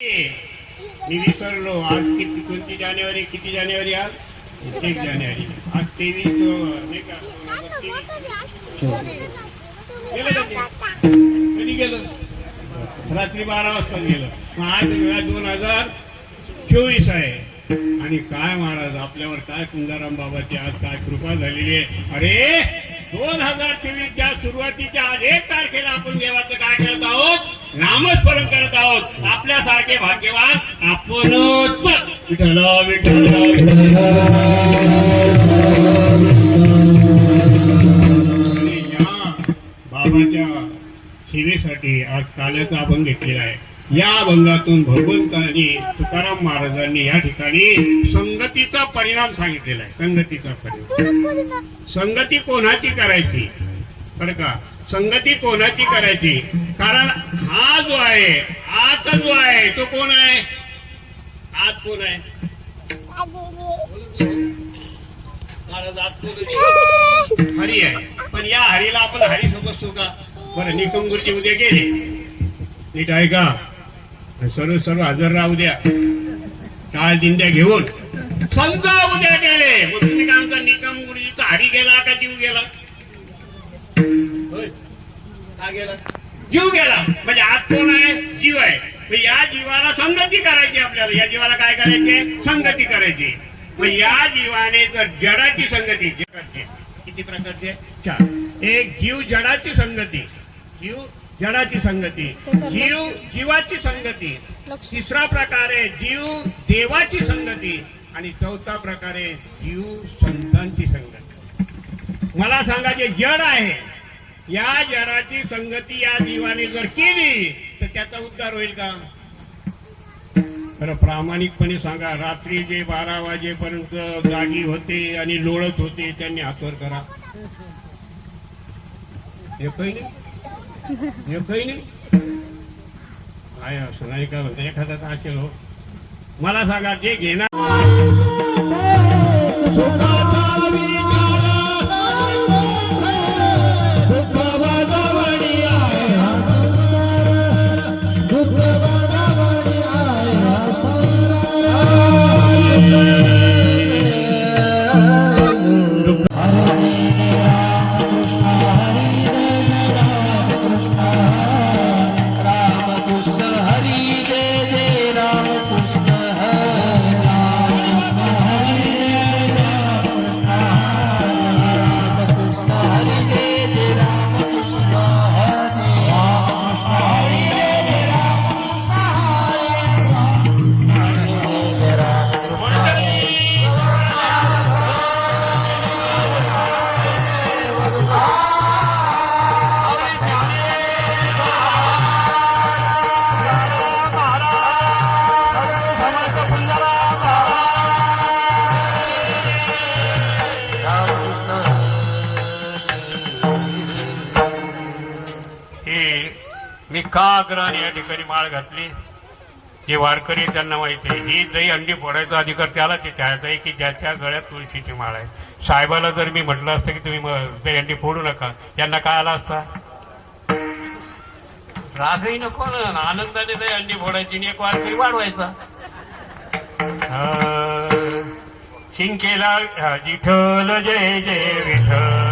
मी विसरलो. आज किती कोणती जानेवारी? किती जानेवारी आज? एक जानेवारी. आज तेवीस नाही का? कधी गेलं? रात्री बारा वाजता गेलं. मग आज वेळा दोन हजार चोवीस आहे. आणि काय महाराज आपल्यावर काय तुंगाराम बाबाची आज काय कृपा झालेली आहे? अरे दोन हजार चोवीसच्या सुरुवातीच्या आज एक तारखेला आपण देवाचं काय करत आहोत? नामस्मरण करत आहोत. आपल्यासारखे भाग्यवान आपणच. विठ्ठल विठ्ठल बाबाच्या सेवेसाठी आज काल्याचा अभंग घेतलेला आहे. या अभंगातून भगवंतांनी तुकाराम महाराजांनी या ठिकाणी संगतीचा परिणाम सांगितलेला आहे. संगतीचा परिणाम. संगती कोणाची करायची? बरं का? संगती कोणाची करायची? कारण हा जो आहे आजचा जो आहे तो कोण आहे? आज कोण आहे? आहे? हरी आहे. पण या हरीला आपण हरी समजतो का? बरं निकमगुरची उद्या गेले. नीट आहे का सर्व सर्व हजर राहू द्या. टाळ दिंड्या घेऊन. समजा उद्या गेले. मग तुम्ही काय म्हणता निकम गुरुजीचा हरी गेला का जीव गेला? जीव गेला. म्हणजे आज कोण आहे? जीव आहे. या जीवाला संगती करायची आपल्याला. या जीवाला काय करायचे? संगती करायची. मग या जीवाने जर जडाची संगती करते किती प्रकारचे? चार. एक जीव जडाची संगती. जीव जडाची संगती. जीव जीवाची संगती. तिसरा प्रकार आहे जीव देवाची संगती. आणि चौथा प्रकार आहे जीव संतांची संगती. मला सांगा जे जड आहे या जराची संगती या जीवाने जर केली तर त्याचा उद्धार होईल का? खरं प्रामाणिकपणे सांगा. रात्री जे बारा वाजेपर्यंत जागी होते आणि लोळत होते त्यांनी आसर करा. नाही. काय असं नाही का? म्हणता एखादा असेल हो. मला सांगा जे घेणार मी का आग्रहाने या ठिकाणी माळ घातली? हे वारकरी त्यांना माहिती आहे. ही दही अंडी फोडायचा अधिकार त्याला ते त्याचा आहे की ज्याच्या गळ्यात तुळशीची माळ आहे. साहेबाला जर मी म्हटलं असतं की तुम्ही दही अंडी फोडू नका यांना काय आला असता? रागही नको ना. आनंदाने दही अंडी फोडायची आणि एक वारकरी वाढवायचा. शिंकेला विठ्ठल जय जय विठ्ठल.